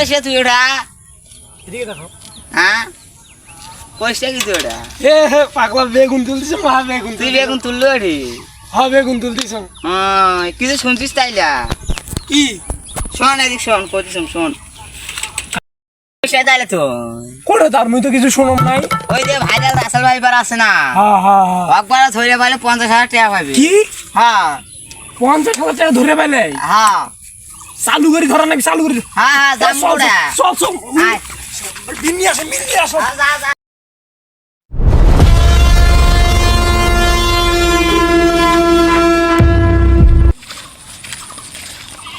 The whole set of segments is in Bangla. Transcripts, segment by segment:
কইছে তুই ওটা? এদিকে দেখো। হ্যাঁ? কি তুই ওটা? এ পাগলা বেগুন তুলতিস মা বেগুন তুই বেগুন তুললো রে হ্যাঁ বেগুন হ্যাঁ কিছু শুনছিস তাইলা? কি? শোন এদিক শোন কইছিস শোন তাইলে তো। তার মুই তো কিছু শুনম নাই। ওই যে ভাইরাল রাসেল ভাইবার আছে না? হ্যাঁ হ্যাঁ হ্যাঁ একবার ধরে পাইলে পঞ্চাশ হাজার টাকা পাবি কি? হ্যাঁ। পঞ্চাশ হাজার টাকা ধরে পাইলে? হ্যাঁ। চালু করে ধরা নাকি চালু করে হ্যাঁ হ্যাঁ যাম বিন্নি আসো আসো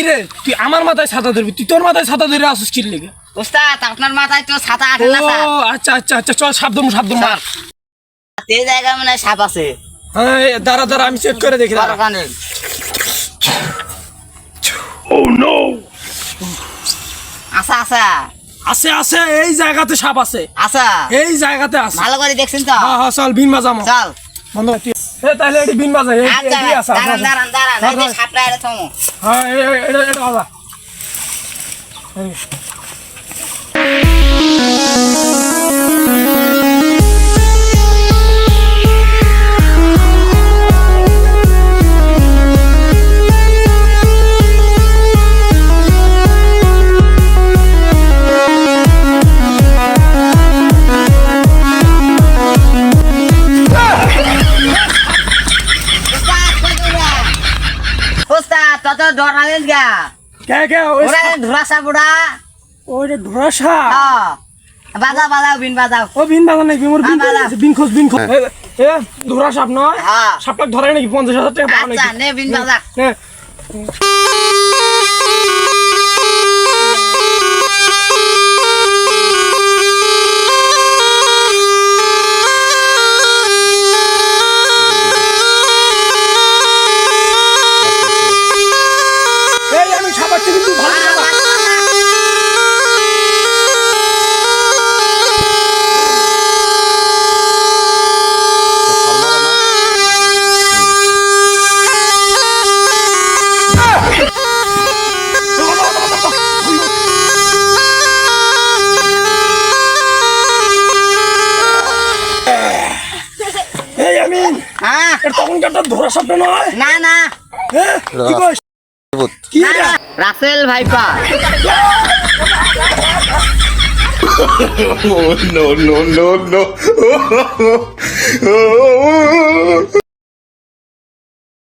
রে তুই আমার মাথায় ছাতা ধরবি? তুই তোর মাথায় ছাতা ধরে আসিস কি লেগে? উস্তাদ আপনার মাথায় তো ছাতা ও আঠে না স্যার? আচ্ছা আচ্ছা আচ্ছা চল সাবধান সাবধান মার। এই জায়গা মানে সাপ আছে। হ্যাঁ দাঁড়া দাঁড়া আমি চেক করে দেখি দাঁড়া। ওখানে আসা আসা আছে আছে এই জায়গাতে সাপ আছে আসা এই জায়গাতে আছে ভালো করে দেখছেন তো হ্যাঁ হ্যাঁ চল বিন মাজাম চল বন্ধ এ তাহলে এটি বিন বাজা এই আচ্ছা এটি আছে দাঁড়ান দাঁড়ান দাঁড়ান এই হ্যাঁ, সাপটা এটা থমো হ্যাঁ এ- এ- এটা এটা ডরালেন গা। কে কে ওরা সাপ- ধুরা সাপ ওরা ওইটা ধরা সাপ হ্যাঁ বাজাও বাজাও বিন বাজাও ও বিন বাজা নাকি? মোর বিন হ্যাঁ, বাজা। বিন খোঁজ বিন খোঁজ। এ ধরা সাপ নয় হ্যাঁ সাপটা ধরে নাকি? পঞ্চাশ হাজার টাকা পাবো আচ্ছা নাকি? নে বিন বাজা। নে। তখনকারটা ধরা সাপটা নয়? না না। কি কইস? কি না, এটা না, Rasel ভাইপা। Oh no no no no!